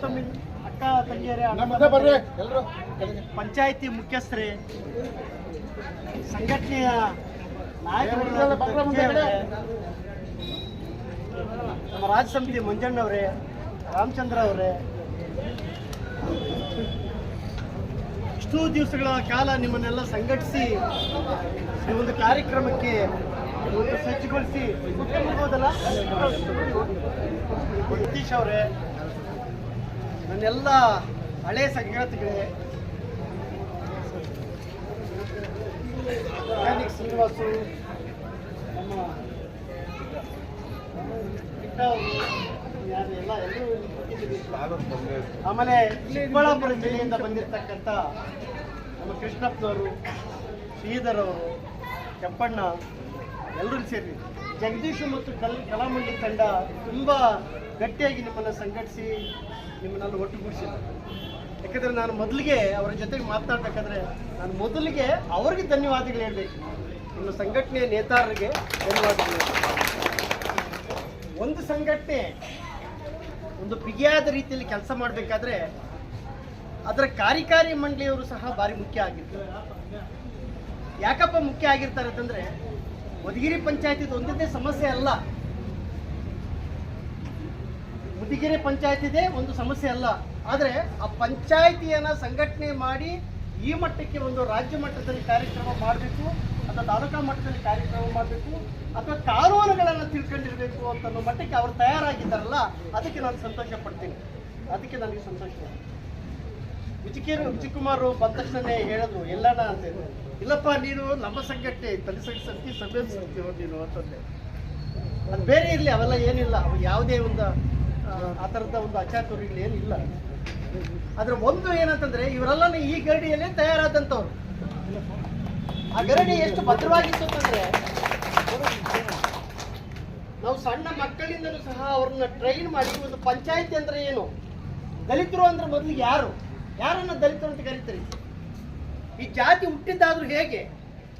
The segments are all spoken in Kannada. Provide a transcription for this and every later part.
ಅಕ್ಕ ತಮ್ಮಿ ಅಕ್ಕ ತಂಗಿಯರೇ ಪಂಚಾಯತಿ ಮುಖ್ಯಸ್ಥರೇ ಸಂಘಟನೆಯ. ನಮ್ಮ ರಾಜ್ಯ ಸಮಿತಿ ಮಂಜಣ್ಣವರೇ ರಾಮಚಂದ್ರ ಅವರೇ. ಇಷ್ಟು ದಿವಸಗಳ ಕಾಲ ನಿಮ್ಮನ್ನೆಲ್ಲ ಸಂಘಟಿಸಿ ಈ ಒಂದು ಕಾರ್ಯಕ್ರಮಕ್ಕೆ ಸಜ್ಜುಗೊಳಿಸಿ ಹೋದಲ್ಲ? ಸತೀಶ್ ಅವರೇ ನನ್ನೆಲ್ಲ ಹಳೆ ಸಂಗಾತಿಗಳೇ ಶ್ರೀನಿವಾಸು, ನಮ್ಮ ಎಲ್ಲ ಎಲ್ಲರೂ. ಆಮೇಲೆ ಚಿಕ್ಕಬಳ್ಳಾಪುರ ಜಿಲ್ಲೆಯಿಂದ ಬಂದಿರತಕ್ಕಂಥ ನಮ್ಮ ಕೃಷ್ಣಪ್ಪನವರು ಶ್ರೀಧರ್ ಅವರು ಕೆಂಪಣ್ಣ, ಎಲ್ಲರೂ ಸೇರಿ ಜಗದೀಶ್ ಮತ್ತು ಕಲ್ ಕಲಾಮಂಡಿ ತಂಡ ತುಂಬ ಗಟ್ಟಿಯಾಗಿ ನಿಮ್ಮನ್ನು ಸಂಘಟಿಸಿ ನಿಮ್ಮನ್ನೆಲ್ಲ ಒಟ್ಟುಗೂಡಿಸಿದ್ದಾರೆ ಯಾಕಂದರೆ ನಾನು ಮೊದಲಿಗೆ ಅವರ ಜೊತೆಗೆ ಮಾತನಾಡಬೇಕಾದ್ರೆ ನಾನು ಮೊದಲಿಗೆ ಅವ್ರಿಗೆ ಧನ್ಯವಾದಗಳು ಹೇಳಬೇಕು. ನಿಮ್ಮ ಸಂಘಟನೆಯ ನೇತಾರರಿಗೆ ಧನ್ಯವಾದಗಳು. ಒಂದು ಸಂಘಟನೆ ಒಂದು ಬಿಗಿಯಾದ ರೀತಿಯಲ್ಲಿ ಕೆಲಸ ಮಾಡಬೇಕಾದ್ರೆ ಅದರ ಕಾರ್ಯಕಾರಿ ಮಂಡಳಿಯವರು ಸಹ ಭಾರಿ ಮುಖ್ಯ ಆಗಿರ್ತಾರೆ. ಯಾಕಪ್ಪ ಮುಖ್ಯ ಆಗಿರ್ತಾರೆ ಅಂತಂದರೆ, ಮಧುಗಿರಿ ಪಂಚಾಯತಿದು ಒಂದೇ ಸಮಸ್ಯೆ ಅಲ್ಲ. ಮುದಿಗೆರೆ ಪಂಚಾಯತಿದೆ ಒಂದು ಸಮಸ್ಯೆ ಅಲ್ಲ. ಆದರೆ ಆ ಪಂಚಾಯತಿಯನ್ನ ಸಂಘಟನೆ ಮಾಡಿ ಈ ಮಟ್ಟಕ್ಕೆ ಒಂದು ರಾಜ್ಯ ಮಟ್ಟದಲ್ಲಿ ಕಾರ್ಯಕ್ರಮ ಮಾಡಬೇಕು, ಅಥವಾ ತಾಲೂಕಾ ಮಟ್ಟದಲ್ಲಿ ಕಾರ್ಯಕ್ರಮ ಮಾಡಬೇಕು, ಅಥವಾ ಕಾನೂನುಗಳನ್ನು ತಿಳ್ಕೊಂಡಿರ್ಬೇಕು ಅಂತ ಅನ್ನೋ ಮಟ್ಟಕ್ಕೆ ಅವರು ತಯಾರಾಗಿದ್ದಾರಲ್ಲ, ಅದಕ್ಕೆ ನಾನು ಸಂತೋಷ ಪಡ್ತೀನಿ. ಅದಕ್ಕೆ ನನಗೆ ಸಂತೋಷ. ವಿಚಿಕೇರು ವಿಜಯಕುಮಾರ್ ಬಂದ ತಕ್ಷಣನೇ ಹೇಳೋದು ಎಲ್ಲಣ್ಣ ಅಂತ. ಇಲ್ಲಪ್ಪ, ನೀನು ನಮ್ಮ ಸಂಘಟನೆ ತಲೆ ಸಂಘಟನೆ ಸಭೆ ನೀನು ಅಂತಂದೆ. ಅದು ಬೇರೆ ಇರಲಿ, ಅವೆಲ್ಲ ಏನಿಲ್ಲ. ಅವು ಯಾವುದೇ ಒಂದು ಆ, ಥರದ ಒಂದು ಅಚಾತುರ್ಯಗಳು ಏನಿಲ್ಲ ಆದ್ರೆ ಒಂದು ಏನಂತಂದ್ರೆ ಇವರೆಲ್ಲ ಈ ಗರಡಿಯಲ್ಲೇ ತಯಾರಾದಂಥವ್ರು. ಆ ಗರಡಿ ಎಷ್ಟು ಭದ್ರವಾಗಿತ್ತು ಅಂತಂದ್ರೆ ನಾವು ಸಣ್ಣ ಮಕ್ಕಳಿಂದಲೂ ಸಹ ಅವ್ರನ್ನ ಟ್ರೈನ್ ಮಾಡಿ ಒಂದು ಪಂಚಾಯತಿ ಅಂದ್ರೆ ಏನು? ದಲಿತರು ಅಂದ್ರೆ ಮೊದಲು ಯಾರು? ಯಾರನ್ನ ದಲಿತರು ಅಂತ ಕರೀತಾರೆ? ಈ ಜಾತಿ ಹುಟ್ಟಿದ್ದಾದ್ರೂ ಹೇಗೆ?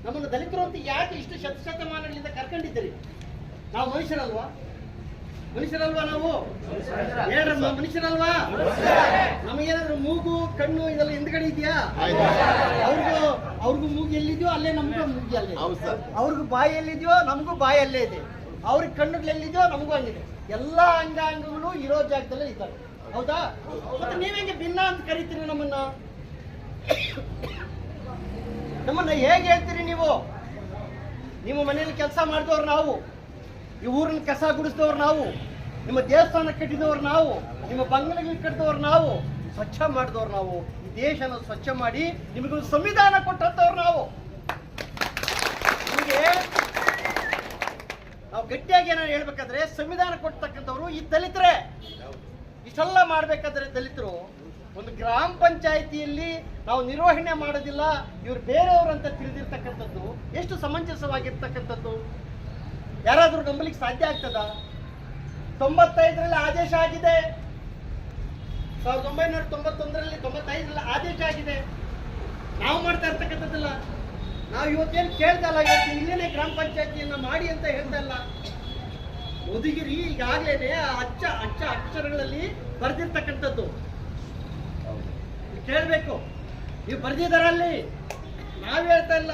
ನಮ್ಮನ್ನು ದಲಿತರು ಅಂತ ಯಾಕೆ ಇಷ್ಟು ಶತಶತಮಾನಗಳಿಂದ ಕರ್ಕೊಂಡಿದ್ದೀರಿ? ನಾವು ಮನುಷ್ಯರಲ್ವಾ? ಮನುಷ್ಯರಲ್ವಾ ನಾವು? ಹೇಳ್ರಮ್ಮ ಮನುಷ್ಯರಲ್ವಾ? ನಮಗೇನಾದ್ರು ಮೂಗು ಕಣ್ಣು ಇದೆಲ್ಲ ಹಿಂದ್ಗಡೆ ಇದೆಯಾ? ಅವ್ರಿಗೂ ಅವ್ರಿಗೂ ಮೂಗು ಎಲ್ಲಿದೆಯೋ ಅಲ್ಲೇ ನಮಗೂ ಮೂಗಿ ಅಲ್ಲೇ. ಅವ್ರಿಗೂ ಬಾಯಿ ಎಲ್ಲಿದೆಯೋ ನಮಗೂ ಬಾಯಿ ಅಲ್ಲೇ ಇದೆ. ಅವ್ರಿಗೆ ಕಣ್ಣುಗಳು ಎಲ್ಲಿದೆಯೋ ನಮಗೂ ಹಂಗಿದೆ. ಎಲ್ಲ ಅಂಗಾಂಗಗಳು ಇರೋ ಜಾಗದಲ್ಲೇ ಇದ್ದಾರೆ ಹೌದಾ? ಮತ್ತೆ ನೀವೇಂಗೆ ಹೆಂಗೆ ಭಿನ್ನ ಅಂತ ಕರಿತೀರಿ ನಮ್ಮನ್ನ? ನಮ್ಮನ್ನ ಹೇಗೆ ಹೇಳ್ತೀರಿ ನೀವು? ನಿಮ್ಮ ಮನೆಯಲ್ಲಿ ಕೆಲಸ ಮಾಡಿದವ್ರು ನಾವು. ಈ ಊರಿನ ಕಸ ಗುಡಿಸಿದವ್ರು ನಾವು, ನಿಮ್ಮ ದೇವಸ್ಥಾನ ಕಟ್ಟಿದವ್ರು ನಾವು, ನಿಮ್ಮ ಬಂಗಲೆಗಳು ಕಟ್ಟಿದವ್ರು ನಾವು, ಸ್ವಚ್ಛ ಮಾಡಿದವರು ನಾವು. ಈ ದೇಶನ ಸ್ವಚ್ಛ ಮಾಡಿ ನಿಮಗೊಂದು ಸಂವಿಧಾನ ಕೊಟ್ಟಂತವ್ರು ನಾವು. ನಿಮಗೆ ನಾವು ಗಟ್ಟಿಯಾಗಿ ಏನಾದ್ರು ಹೇಳ್ಬೇಕಾದ್ರೆ ಸಂವಿಧಾನ ಕೊಡ್ತಕ್ಕಂಥವ್ರು ಈ ದಲಿತರೇ. ಇಷ್ಟೆಲ್ಲ ಮಾಡ್ಬೇಕಾದ್ರೆ ದಲಿತರು, ಒಂದು ಗ್ರಾಮ ಪಂಚಾಯಿತಿಯಲ್ಲಿ ನಾವು ನಿರ್ವಹಣೆ ಮಾಡೋದಿಲ್ಲ, ಇವ್ರು ಬೇರೆಯವರು ಅಂತ ತಿಳಿದಿರ್ತಕ್ಕಂಥದ್ದು, ಎಷ್ಟು ಸಮಂಜಸವಾಗಿರ್ತಕ್ಕಂಥದ್ದು? ಯಾರಾದರೂ ನಂಬಲಿಕ್ಕೆ ಸಾಧ್ಯ ಆಗ್ತದ? ತೊಂಬತ್ತೈದರಲ್ಲಿ ಆದೇಶ ಆಗಿದೆ. ಸಾವಿರದ ಒಂಬೈನೂರ ತೊಂಬತ್ತೊಂದರಲ್ಲಿ ತೊಂಬತ್ತೈದರಲ್ಲಿ ಆದೇಶ ಆಗಿದೆ. ನಾವು ಮಾಡ್ತಾ ಇರ್ತಕ್ಕಂಥದ್ದಲ್ಲ. ನಾವು ಇವತ್ತೇನು ಕೇಳ್ತಾ ಇಲ್ಲ, ಇವತ್ತು ಇಲ್ಲೇನೆ ಗ್ರಾಮ ಪಂಚಾಯತಿಯನ್ನ ಮಾಡಿ ಅಂತ ಹೇಳ್ತಾ ಇಲ್ಲ. ಮುದುಗಿರಿ ಈಗಾಗಲೇ ಅಚ್ಚ ಅಚ್ಚ ಅಕ್ಷರಗಳಲ್ಲಿ ಬರೆದಿರ್ತಕ್ಕಂಥದ್ದು. ಕೇಳಬೇಕು. ನೀವು ಬರ್ದಿದಾರಲ್ಲಿ ನಾವು ಹೇಳ್ತಾ ಇಲ್ಲ.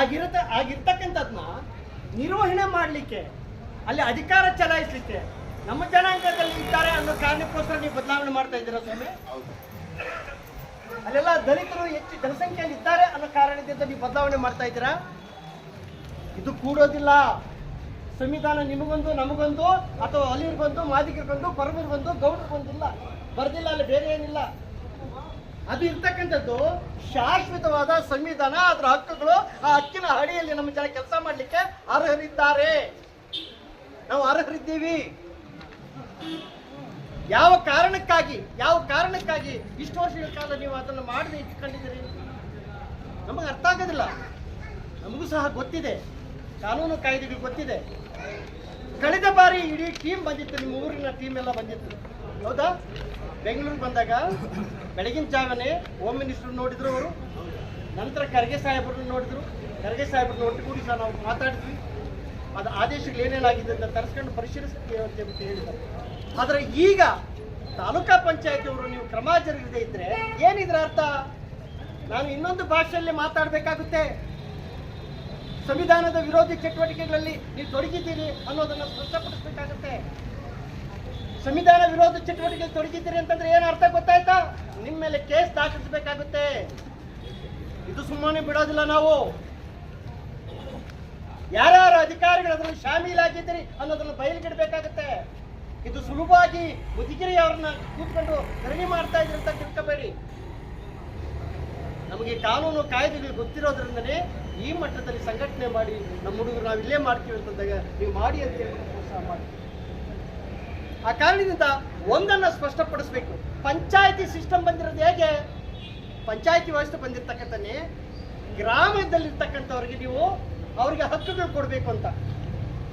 ಆಗಿರತ್ತ, ಆಗಿರ್ತಕ್ಕಂಥದ್ನ ನಿರ್ವಹಣೆ ಮಾಡಲಿಕ್ಕೆ, ಅಲ್ಲಿ ಅಧಿಕಾರ ಚಲಾಯಿಸಲಿಕ್ಕೆ ನಮ್ಮ ಜನಾಂಗದಲ್ಲಿ ಇದ್ದಾರೆ ಅನ್ನೋ ಕಾರಣಕ್ಕೋಸ್ಕರ ನೀವು ಬದಲಾವಣೆ ಮಾಡ್ತಾ ಇದ್ದೀರಾ ಸ್ವಾಮಿ? ಅಲ್ಲೆಲ್ಲ ದಲಿತರು ಹೆಚ್ಚು ಜನಸಂಖ್ಯೆಯಲ್ಲಿ ಇದ್ದಾರೆ ಅನ್ನೋ ಕಾರಣದಿಂದ ನೀವು ಬದಲಾವಣೆ ಮಾಡ್ತಾ ಇದ್ದೀರಾ? ಇದು ಕೂಡೋದಿಲ್ಲ. ಸಂವಿಧಾನ ನಿಮಗೊಂದು, ನಮಗೊಂದು, ಅಥವಾ ಅಲಿರ್ಗೊಂದು ಮಾದಿಗರಿಗೊಂದು ಪರಮರ್ಗೊಂದು ಗೌಡ್ರಿಗೊಂದಿಲ್ಲ. ಬರ್ದಿಲ್ಲ, ಅಲ್ಲಿ ಬೇರೆ ಏನಿಲ್ಲ. ಅದು ಇರ್ತಕ್ಕಂಥದ್ದು ಶಾಶ್ವತವಾದ ಸಂವಿಧಾನ, ಅದರ ಹಕ್ಕುಗಳು ಆ ಹಕ್ಕಿನ ಅಡಿಯಲ್ಲಿ ನಮ್ಮ ಜನ ಕೆಲಸ ಮಾಡಲಿಕ್ಕೆ ಅರ್ಹರಿದ್ದಾರೆ. ನಾವು ಅರ್ಹರಿದ್ದೀವಿ. ಯಾವ ಕಾರಣಕ್ಕಾಗಿ ಯಾವ ಕಾರಣಕ್ಕಾಗಿ ಇಷ್ಟು ವರ್ಷಗಳ ಕಾಲ ನೀವು ಅದನ್ನು ಮಾಡದೆ ಇಟ್ಕೊಂಡಿದ್ದೀರಿ? ನಮಗೆ ಅರ್ಥ ಆಗೋದಿಲ್ಲ. ನಮಗೂ ಸಹ ಗೊತ್ತಿದೆ. ಕಾನೂನು ಕಾಯ್ದೆಗಳು ಗೊತ್ತಿದೆ. ಕಳೆದ ಬಾರಿ ಇಡೀ ಟೀಮ್ ಬಂದಿತ್ತು, ನಿಮ್ಮ ಊರಿನ ಟೀಮ್ ಎಲ್ಲ ಬಂದಿತ್ತು. ಹೌದಾ? ಬೆಂಗಳೂರಿಗೆ ಬಂದಾಗ ಬೆಳಗಿನ ಜಾವನೇ ಹೋಮ್ ಮಿನಿಸ್ಟರ್ ನೋಡಿದ್ರು ಅವರು. ನಂತರ ಖರ್ಗೆ ಸಾಹೇಬರನ್ನು ನೋಡಿದ್ರು. ಖರ್ಗೆ ಸಾಹೇಬರನ್ನ ಒಟ್ಟುಗೂಡಿ ಸಹ ನಾವು ಮಾತಾಡಿದ್ವಿ. ಅದು ಆದೇಶಗಳು ಏನೇನಾಗಿದೆ ಅಂತ ತರಿಸ್ಕೊಂಡು ಪರಿಶೀಲಿಸ್ತೀವಿ ಅಂತ ಹೇಳಿದ್ದಾರೆ. ಆದರೆ ಈಗ ತಾಲೂಕಾ ಪಂಚಾಯತಿಯವರು ನೀವು ಕ್ರಮ ಜರುಗದೇ ಇದ್ರೆ ಏನಿದ್ರ ಅರ್ಥ? ನಾನು ಇನ್ನೊಂದು ಭಾಷೆಯಲ್ಲಿ ಮಾತಾಡಬೇಕಾಗುತ್ತೆ. ಸಂವಿಧಾನದ ವಿರೋಧಿ ಚಟುವಟಿಕೆಗಳಲ್ಲಿ ನೀವು ತೊಡಗಿದ್ದೀರಿ ಅನ್ನೋದನ್ನ ಸ್ಪಷ್ಟಪಡಿಸಬೇಕಾಗುತ್ತೆ. ಸಂವಿಧಾನ ವಿರೋಧ ಚಟುವಟಿಕೆ ತೊಡಗಿದ್ದೀರಿ ಅಂತಂದ್ರೆ ಏನು ಅರ್ಥ ಗೊತ್ತಾಯ್ತಾ? ನಿಮ್ಮ ಮೇಲೆ ಕೇಸ್ ದಾಖಲಿಸಬೇಕಾಗುತ್ತೆ. ಇದು ಸುಮ್ಮನೆ ಬಿಡೋದಿಲ್ಲ ನಾವು. ಯಾರ್ಯಾರು ಅಧಿಕಾರಿಗಳು ಅದರಲ್ಲಿ ಶಾಮೀಲಾಗಿದ್ದೀರಿ ಅನ್ನೋದನ್ನು ಬಯಲಿಗಿಡಬೇಕಾಗುತ್ತೆ. ಇದು ಸುಲಭವಾಗಿ ಮುದಿಗಿರಿ ಅವ್ರನ್ನ ಕೂತ್ಕೊಂಡು ಧರಣಿ ಮಾಡ್ತಾ ಇದ್ರಿ ಅಂತ ತಿಳ್ಕೋಬೇಡಿ. ನಮಗೆ ಕಾನೂನು ಕಾಯ್ದೆಗಳು ಗೊತ್ತಿರೋದ್ರಿಂದಲೇ ಈ ಮಟ್ಟದಲ್ಲಿ ಸಂಘಟನೆ ಮಾಡಿ ನಮ್ಮ ಹುಡುಗರು ನಾವು ಇಲ್ಲೇ ಮಾಡ್ತೀವಿ ಅಂತಂದಾಗ ನೀವು ಮಾಡಿ ಅಂತ ಹೇಳಿ ಪ್ರೋತ್ಸಾಹ ಮಾಡಿ. ಆ ಕಾರಣದಿಂದ ಒಂದನ್ನ ಸ್ಪಷ್ಟಪಡಿಸ್ಬೇಕು. ಪಂಚಾಯತಿ ಸಿಸ್ಟಮ್ ಬಂದಿರೋದು ಹೇಗೆ? ಪಂಚಾಯತಿ ವ್ಯವಸ್ಥೆ ಬಂದಿರ್ತಕ್ಕಂಥನೇ ಗ್ರಾಮದಲ್ಲಿರ್ತಕ್ಕಂಥವ್ರಿಗೆ ನೀವು ಅವರಿಗೆ ಹಕ್ಕುಗಳು ಕೊಡಬೇಕು ಅಂತ.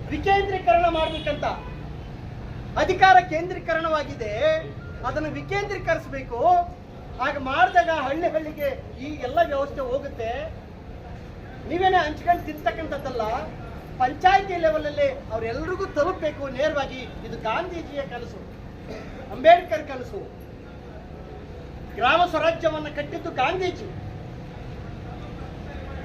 ವಿಕೇಂದ್ರೀಕರಣ ಮಾಡಬೇಕಂತ. ಅಧಿಕಾರ ಕೇಂದ್ರೀಕರಣವಾಗಿದೆ. ಅದನ್ನು ವಿಕೇಂದ್ರೀಕರಿಸಬೇಕು. ಹಾಗೆ ಮಾಡಿದಾಗ ಹಳ್ಳಿ ಹಳ್ಳಿಗೆ ಈ ಎಲ್ಲ ವ್ಯವಸ್ಥೆ ಹೋಗುತ್ತೆ. ನೀವೇನೇ ಹಂಚ್ಕೊಂಡು ತಿಂತಕ್ಕಂಥದ್ದಲ್ಲ. ಪಂಚಾಯತಿ ಲೆವೆಲಲ್ಲಿ ಅವರೆಲ್ಲರಿಗೂ ತಲುಪಬೇಕು, ನೇರವಾಗಿ ಇದು ಗಾಂಧೀಜಿಯ ಕನಸು, ಅಂಬೇಡ್ಕರ್ ಕನಸು. ಗ್ರಾಮ ಸ್ವರಾಜ್ಯವನ್ನು ಕಟ್ಟಿದ್ದು ಗಾಂಧೀಜಿ.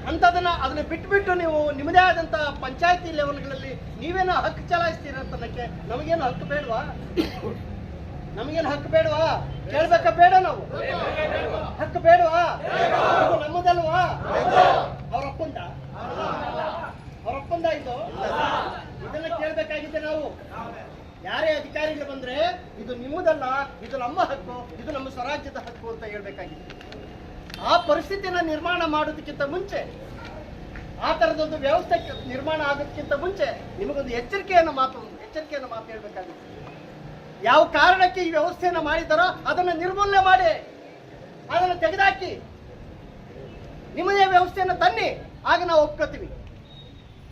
ಅಂಥದನ್ನ ಅದನ್ನ ಬಿಟ್ಬಿಟ್ಟು ನೀವು ನಿಮ್ಮದೇ ಆದಂತಹ ಪಂಚಾಯತಿ ಲೆವೆಲ್ಗಳಲ್ಲಿ ನೀವೇನೋ ಹಕ್ಕು ಚಲಾಯಿಸ್ತೀರ ಅಂತನಕ್ಕೆ ನಮಗೇನು ಹಕ್ಕು ಬೇಡವಾ? ನಮಗೇನು ಹಕ್ಕು ಬೇಡವಾ? ಕೇಳ್ಬೇಕ ಬೇಡ ನಾವು? ಹಕ್ಕು ಬೇಡವಾ? ನಮ್ಮದಲ್ವಾ? ಅವ್ರ ಅಪ್ಪಂದ ಅವ್ರ ಆಯ್ತು ಇದು ಇದನ್ನ ಕೇಳ್ಬೇಕಾಗಿದೆ ನಾವು. ಯಾರೇ ಅಧಿಕಾರಿಗಳು ಬಂದ್ರೆ ಇದು ನಿಮ್ಮದಲ್ಲ, ಇದು ನಮ್ಮ ಹಕ್ಕು, ಇದು ನಮ್ಮ ಸ್ವರಾಜ್ಯದ ಹಕ್ಕು ಅಂತ ಹೇಳ್ಬೇಕಾಗಿದೆ ಆ ಪರಿಸ್ಥಿತಿನ ನಿರ್ಮಾಣ ಮಾಡೋದಕ್ಕಿಂತ ಮುಂಚೆ, ಆ ತರದೊಂದು ವ್ಯವಸ್ಥೆ ನಿರ್ಮಾಣ ಆಗೋದಕ್ಕಿಂತ ಮುಂಚೆ ನಿಮಗೊಂದು ಎಚ್ಚರಿಕೆಯನ್ನ ಮಾತು, ಎಚ್ಚರಿಕೆಯನ್ನು ಮಾತು ಹೇಳ್ಬೇಕಾಗಿದೆ ಯಾವ ಕಾರಣಕ್ಕೆ ಈ ವ್ಯವಸ್ಥೆಯನ್ನು ಮಾಡಿದಾರೋ ಅದನ್ನು ನಿರ್ಮೂಲನೆ ಮಾಡಿ, ಅದನ್ನು ತೆಗೆದಾಕಿ ನಿಮ್ಮದೇ ವ್ಯವಸ್ಥೆಯನ್ನು ತನ್ನಿ, ಆಗ ನಾವು ಒಪ್ಕೋತೀವಿ.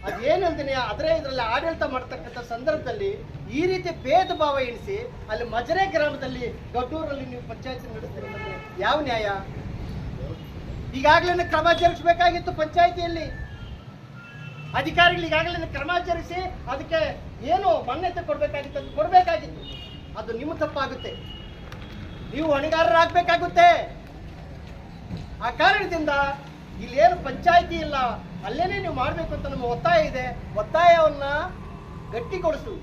ಅದೇನಂತೀನಿ ಅದರೇ ಇದರಲ್ಲಿ ಆಡಳಿತ ಮಾಡ್ತಕ್ಕಂಥ ಸಂದರ್ಭದಲ್ಲಿ ಈ ರೀತಿ ಭೇದ ಭಾವ ಎಣಿಸಿ ಅಲ್ಲಿ ಮಜರೆ ಗ್ರಾಮದಲ್ಲಿ ದೊಡ್ಡೂರಲ್ಲಿ ನೀವು ಪಂಚಾಯತ್ ನಡೆಸ್ತೀರಿ ಅಂತಂದ್ರೆ ಯಾವ ನ್ಯಾಯ? ಈಗಾಗಲೇ ಕ್ರಮ ಜರುಗಿಸಬೇಕಾಗಿತ್ತು ಪಂಚಾಯತಿಯಲ್ಲಿ. ಅಧಿಕಾರಿಗಳು ಈಗಾಗಲೇ ಕ್ರಮ ಜರುಗಿಸಿ ಅದಕ್ಕೆ ಏನು ಮಾನ್ಯತೆ ಕೊಡಬೇಕಾಗಿತ್ತು ಅದು ಕೊಡಬೇಕಾಗಿತ್ತು. ಅದು ನಿಮ್ಮ ತಪ್ಪಾಗುತ್ತೆ. ನೀವು ಹೊಣೆಗಾರರಾಗಬೇಕಾಗುತ್ತೆ. ಆ ಕಾರಣದಿಂದ ಇಲ್ಲೇನು ಪಂಚಾಯಿತಿ ಇಲ್ಲ ಅಲ್ಲೇನೆ ನೀವು ಮಾಡಬೇಕು ಅಂತ ನಮ್ಮ ಒತ್ತಾಯ ಇದೆ. ಒತ್ತಾಯವನ್ನ ಗಟ್ಟಿಗೊಳಿಸು.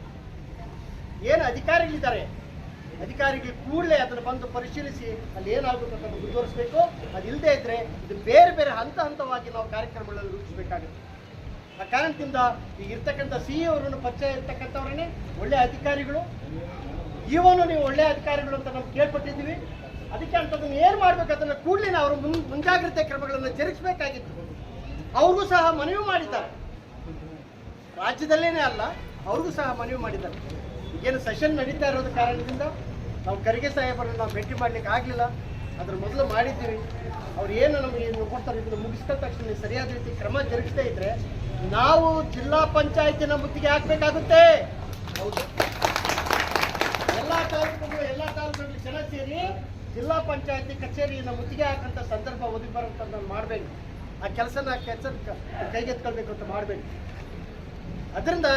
ಏನು ಅಧಿಕಾರಿಗಳಿದ್ದಾರೆ? ಅಧಿಕಾರಿಗಳು ಕೂಡಲೇ ಅದನ್ನು ಬಂದು ಪರಿಶೀಲಿಸಿ ಅಲ್ಲಿ ಏನಾಗುತ್ತೆ ಅಂತ ಮುಂದುವರಿಸಬೇಕು ಅದಿಲ್ಲದೆ ಇದ್ರೆ ಇದು ಬೇರೆ ಬೇರೆ ಹಂತ ಹಂತವಾಗಿ ನಾವು ಕಾರ್ಯಕ್ರಮಗಳನ್ನು ರೂಪಿಸಬೇಕಾಗುತ್ತೆ. ಆ ಕಾರಣದಿಂದ ಈಗ ಇರ್ತಕ್ಕಂಥ ಸಿ ಅವರನ್ನು ಪರಿಚಯ ಇರ್ತಕ್ಕಂಥವ್ರನ್ನೇ ಒಳ್ಳೆ ಅಧಿಕಾರಿಗಳು ಇವನು ನೀವು ಒಳ್ಳೆ ಅಧಿಕಾರಿಗಳು ಅಂತ ನಾವು ಕೇಳ್ಪಟ್ಟಿದ್ದೀವಿ ಅದಕ್ಕೆ ಅಂಥದ್ದನ್ನು ಏನು ಮಾಡ್ಬೇಕು ಅದನ್ನು ಕೂಡಲೇ ಅವರು ಮುನ್ ಮುಂಜಾಗ್ರತೆ ಕ್ರಮಗಳನ್ನು ಜರುಗಿಸಬೇಕಾಗಿತ್ತು. ಅವ್ರಿಗೂ ಸಹ ಮನವಿ ಮಾಡಿದ್ದಾರೆ. ರಾಜ್ಯದಲ್ಲೇನೆ ಅಲ್ಲ, ಅವ್ರಿಗೂ ಸಹ ಮನವಿ ಮಾಡಿದ್ದಾರೆ. ಈಗೇನು ಸೆಷನ್ ನಡೀತಾ ಇರೋದ ಕಾರಣದಿಂದ ನಾವು ಖರ್ಗೆ ಸಾಹೇಬರನ್ನು ನಾವು ಭೇಟಿ ಮಾಡ್ಲಿಕ್ಕೆ ಆಗಲಿಲ್ಲ. ಅದ್ರ ಮೊದಲು ಮಾಡಿದ್ದೀವಿ. ಅವ್ರು ಏನು ನಮಗೆ ಏನು ಕೊಡ್ತಾರೆ ಇದನ್ನು ಮುಗಿಸ್ಕ ತಕ್ಷಣ ಸರಿಯಾದ ರೀತಿ ಕ್ರಮ ಜರುಗಿಸ್ತಾ ಇದ್ರೆ ನಾವು ಜಿಲ್ಲಾ ಪಂಚಾಯತಿನ ಮುತ್ತಿಗೆ ಹಾಕ್ಬೇಕಾಗುತ್ತೆ. ಹೌದು. ಎಲ್ಲ ತಾಲೂಕುಗಳು, ಎಲ್ಲ ತಾಲೂಕುಗಳಲ್ಲಿ ಜನ ಸೇರಿ ಜಿಲ್ಲಾ ಪಂಚಾಯತಿ ಕಚೇರಿಯನ್ನು ಮುತ್ತಿಗೆ ಹಾಕಂತ ಸಂದರ್ಭ ಒದಗಿ ಬರುವಂತ ಮಾಡಬೇಕು. ಆ ಕೆಲಸನ ಕೆಲಸ ಕೈಗೆತ್ಕೊಳ್ಬೇಕು ಅಂತ ಮಾಡಬೇಕು. ಅದರಿಂದ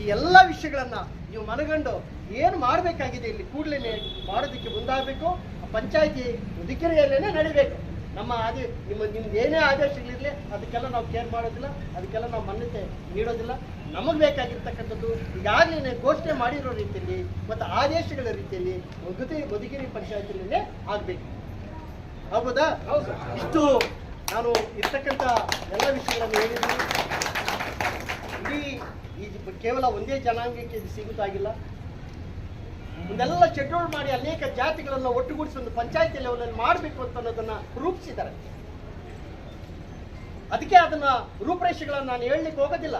ಈ ಎಲ್ಲ ವಿಷಯಗಳನ್ನ ನೀವು ಮನಗಂಡು ಏನು ಮಾಡಬೇಕಾಗಿದೆ ಇಲ್ಲಿ ಕೂಡಲೇ ಮಾಡೋದಕ್ಕೆ ಮುಂದಾಗಬೇಕು. ಪಂಚಾಯಿತಿ ಮುದುಕಿರಿಯಲ್ಲೇನೆ ನಡಿಬೇಕು. ನಮ್ಮ ಆದಿ ನಿಮ್ಮ ನಿಮ್ದು ಏನೇ ಆದೇಶಗಳಿರಲಿ ಅದಕ್ಕೆಲ್ಲ ನಾವು ಕೇರ್ ಮಾಡೋದಿಲ್ಲ ಅದಕ್ಕೆಲ್ಲ ನಾವು ಮಾನ್ಯತೆ ನೀಡೋದಿಲ್ಲ. ನಮಗೆ ಬೇಕಾಗಿರ್ತಕ್ಕಂಥದ್ದು ಈಗಾಗಲೇ ಘೋಷಣೆ ಮಾಡಿರೋ ರೀತಿಯಲ್ಲಿ ಮತ್ತು ಆದೇಶಗಳ ರೀತಿಯಲ್ಲಿ ಮುದುತಿ ಮುದುಗಿರಿ ಪಂಚಾಯತಿನಲ್ಲೇ ಆಗಬೇಕು. ಹೌದಾ. ಇಷ್ಟು ನಾನು ಇರ್ತಕ್ಕಂಥ ಎಲ್ಲ ವಿಷಯಗಳನ್ನು ಹೇಳಿದ್ದೀನಿ. ಇಡೀ ಈ ಕೇವಲ ಒಂದೇ ಜನಾಂಗಕ್ಕೆ ಇದು ಸೀಮಿತವಾಗಿಲ್ಲ ಒಂದೆಲ್ಲ ಚಟುವಟಿಕೆ ಮಾಡಿ ಅನೇಕ ಜಾತಿಗಳನ್ನು ಒಟ್ಟುಗೂಡಿಸಿ ಒಂದು ಪಂಚಾಯತಿ ಲೆವೆಲಲ್ಲಿ ಮಾಡಬೇಕು ಅಂತ ಅನ್ನೋದನ್ನ ರೂಪಿಸಿದ್ದಾರೆ. ಅದಕ್ಕೆ ಅದನ್ನ ರೂಪರೇಷೆಗಳನ್ನು ನಾನು ಹೇಳಲಿಕ್ಕೆ ಹೋಗೋದಿಲ್ಲ.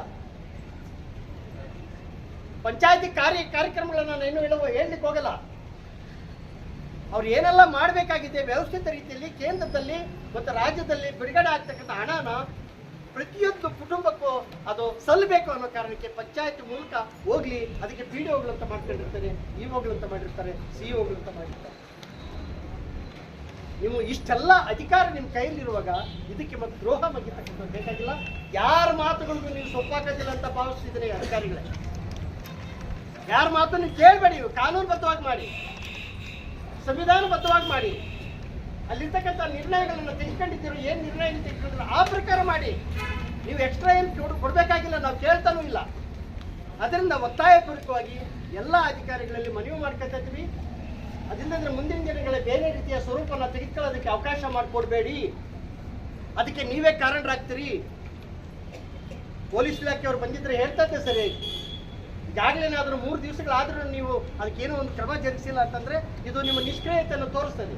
ಪಂಚಾಯತಿ ಕಾರ್ಯ ಕಾರ್ಯಕ್ರಮಗಳನ್ನ ನಾನು ಏನು ಹೇಳುವ ಹೇಳಲಿಕ್ಕೆ ಹೋಗಲ್ಲ. ಅವ್ರು ಏನೆಲ್ಲ ಮಾಡಬೇಕಾಗಿದೆ ವ್ಯವಸ್ಥಿತ ರೀತಿಯಲ್ಲಿ ಕೇಂದ್ರದಲ್ಲಿ ಮತ್ತು ರಾಜ್ಯದಲ್ಲಿ ಬಿಡುಗಡೆ ಆಗ್ತಕ್ಕಂಥ ಹಣನ ಪ್ರತಿಯೊಂದು ಕುಟುಂಬಕ್ಕೂ ಅದು ಸಲ್ಲಬೇಕು ಅನ್ನೋ ಕಾರಣಕ್ಕೆ ಪಂಚಾಯತ್ ಮೂಲಕ ಹೋಗ್ಲಿ, ಅದಕ್ಕೆ ಪಿ ಡಿ ಅಂತ ಮಾಡ್ಕೊಂಡಿರ್ತಾರೆ, ಇ ಅಂತ ಮಾಡಿರ್ತಾರೆ, ಸಿ ಅಂತ ಮಾಡಿರ್ತಾರೆ. ನೀವು ಇಷ್ಟೆಲ್ಲ ಅಧಿಕಾರ ನಿಮ್ಮ ಕೈಯಲ್ಲಿರುವಾಗ ಇದಕ್ಕೆ ಮತ್ತೆ ದ್ರೋಹ ಮಗಿತಕ್ಕಂಥದ್ದು ಬೇಕಾಗಿಲ್ಲ. ಯಾರ ಮಾತುಗಳಿಗೂ ನೀವು ಸೊಪ್ಪಾಗೋದಿಲ್ಲ ಅಂತ ಭಾವಿಸ್ತಿದ್ರೆ ಅಧಿಕಾರಿಗಳೇ. ಯಾರ ಮಾತು ನೀವು ಕೇಳಬೇಡಿ, ಕಾನೂನುಬದ್ಧವಾಗಿ ಮಾಡಿ. ಸಂವಿಧಾನಬದ್ಧವಾಗಿ ಮಾಡಿ. ಅಲ್ಲಿರ್ತಕ್ಕಂಥ ನಿರ್ಣಯಗಳನ್ನು ತೆಗೆದುಕೊಂಡಿದ್ದೀರೋ, ಏನು ನಿರ್ಣಯ ತೆಗೆದುಕೊಂಡಿರೋ ಆ ಪ್ರಕಾರ ಮಾಡಿ. ನೀವು ಎಕ್ಸ್ಟ್ರಾ ಏನು ಕೊಡಬೇಕಾಗಿಲ್ಲ, ನಾವು ಕೇಳ್ತಾನೂ ಇಲ್ಲ. ಅದರಿಂದ ಒತ್ತಾಯಪೂರ್ವಕವಾಗಿ ಎಲ್ಲ ಅಧಿಕಾರಿಗಳಲ್ಲಿ ಮನವಿ ಮಾಡ್ಕೊತಾ ಇದ್ವಿ ಮುಂದಿನ ದಿನಗಳ ಬೇರೆ ರೀತಿಯ ಸ್ವರೂಪನ ತೆಗೆದುಕೊಳ್ಳೋದಕ್ಕೆ ಅವಕಾಶ ಮಾಡಿಕೊಡ್ಬೇಡಿ. ಅದಕ್ಕೆ ನೀವೇ ಕಾರಣರಾಗ್ತೀರಿ. ಪೊಲೀಸ್ ಇಲಾಖೆಯವರು ಬಂದಿದ್ರೆ ಹೇಳ್ತಾ ಇದ್ದೆ ಸರಿ. ಈಗಾಗಲೇನಾದ್ರೂ ಮೂರು ದಿವಸಗಳಾದರೂ ನೀವು ಅದಕ್ಕೇನೋ ಒಂದು ಕ್ರಮ ಜರುಗಿಸಿಲ್ಲ ಅಂತಂದ್ರೆ ಇದು ನಿಮ್ಮ ನಿಷ್ಕ್ರಿಯತೆಯನ್ನು ತೋರಿಸ್ತದೆ.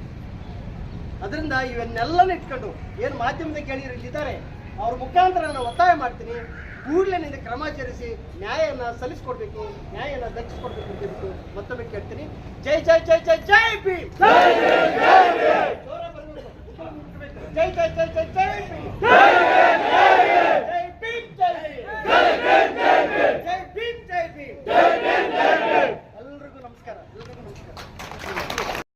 ಅದರಿಂದ ಇವನ್ನೆಲ್ಲನೂ ಇಟ್ಕೊಂಡು ಏನು ಮಾಧ್ಯಮದ ಗೆಳೆಯರು ಇಲ್ಲಿದ್ದಾರೆ, ಅವ್ರ ಮುಖಾಂತರ ನಾನು ಒತ್ತಾಯ ಮಾಡ್ತೀನಿ, ಕೂಡಲೇ ಕ್ರಮ ಜರುಗಿಸಿ ನ್ಯಾಯನ ಸಲ್ಲಿಸ್ಕೊಡ್ಬೇಕು, ನ್ಯಾಯನ ದಕ್ಷಿಸ್ಕೊಡ್ಬೇಕು ಅಂತ ಹೇಳ್ಬಿಟ್ಟು ಮತ್ತೊಮ್ಮೆ ಕೇಳ್ತೀನಿ. ಜೈ ಜೈ ಜೈ ಜೈ ಜೈ ಪಿ ಜೈ ಜೈ ಜೈ ಜೈ ಜೈ ಭೀಮ್!